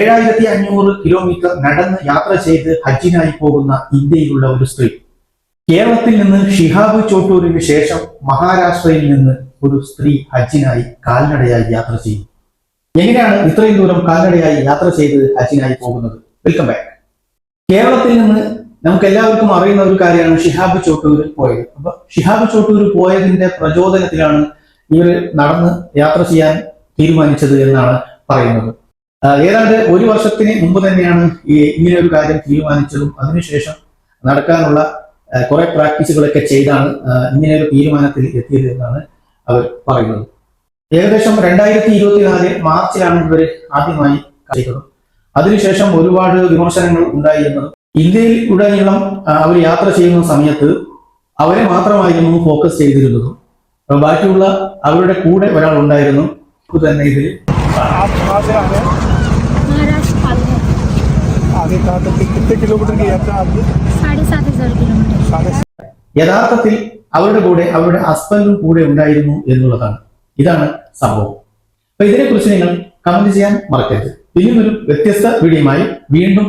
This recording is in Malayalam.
ഏഴായിരത്തി അഞ്ഞൂറ് കിലോമീറ്റർ നടന്ന് യാത്ര ചെയ്ത് ഹജ്ജിനായി പോകുന്ന ഇന്ത്യയിലുള്ള ഒരു സ്ത്രീ. കേരളത്തിൽ നിന്ന് ഷിഹാബ് ചോട്ടൂരിന് ശേഷം മഹാരാഷ്ട്രയിൽ നിന്ന് ഒരു സ്ത്രീ ഹജ്ജിനായി കാൽനടയായി യാത്ര ചെയ്യും എങ്ങനെയാണ് ഇത്രയും ദൂരം കാൽനടയായി യാത്ര ചെയ്ത് ഹജ്ജിനായി പോകുന്നത്? വെൽക്കം ബാക്ക് കേരളത്തിൽ നിന്ന് നമുക്ക് എല്ലാവർക്കും അറിയുന്ന ഒരു കാര്യമാണ് ഷിഹാബ് ചോട്ടൂർ പോയത്. അപ്പൊ ഷിഹാബ് ചോട്ടൂർ പോയതിന്റെ പ്രചോദനത്തിലാണ് ഇവർ നടന്ന് യാത്ര ചെയ്യാൻ തീരുമാനിച്ചത് എന്നാണ് പറയുന്നത്. ഏതാണ്ട് ഒരു വർഷത്തിന് മുമ്പ് തന്നെയാണ് ഈ ഇങ്ങനെ ഒരു കാര്യം തീരുമാനിച്ചതും അതിനുശേഷം നടക്കാനുള്ള കുറെ പ്രാക്ടീസുകളൊക്കെ ചെയ്താണ് ഇങ്ങനെ ഒരു തീരുമാനത്തിൽ എത്തിയത് എന്നാണ് അവർ പറയുന്നത്. ഏകദേശം രണ്ടായിരത്തി ഇരുപത്തിനാല് മാർച്ചിലാണ് ഇവർ ആദ്യമായി ചെയ്തത് അതിനുശേഷം ഒരുപാട് വിമർശനങ്ങൾ ഉണ്ടായിരുന്നത് ഇന്ത്യയിൽ ഉടനീളം അവർ യാത്ര ചെയ്യുന്ന സമയത്ത് അവരെ മാത്രമായിരുന്നു ഫോക്കസ് ചെയ്തിരുന്നതും. ബാക്കിയുള്ള അവരുടെ കൂടെ ഒരാൾ ഉണ്ടായിരുന്നു തന്നെ ഇതിൽ യഥാർത്ഥത്തിൽ അവരുടെ കൂടെ അവരുടെ ഹസ്ബൻഡും കൂടെ ഉണ്ടായിരുന്നു എന്നുള്ളതാണ്. ഇതാണ് സംഭവം. അപ്പൊ ഇതിനെക്കുറിച്ച് നിങ്ങൾ കമന്റ് ചെയ്യാൻ മറക്കരുത്. ഇനിയൊരു വ്യത്യസ്ത വീഡിയോയുമായി വീണ്ടും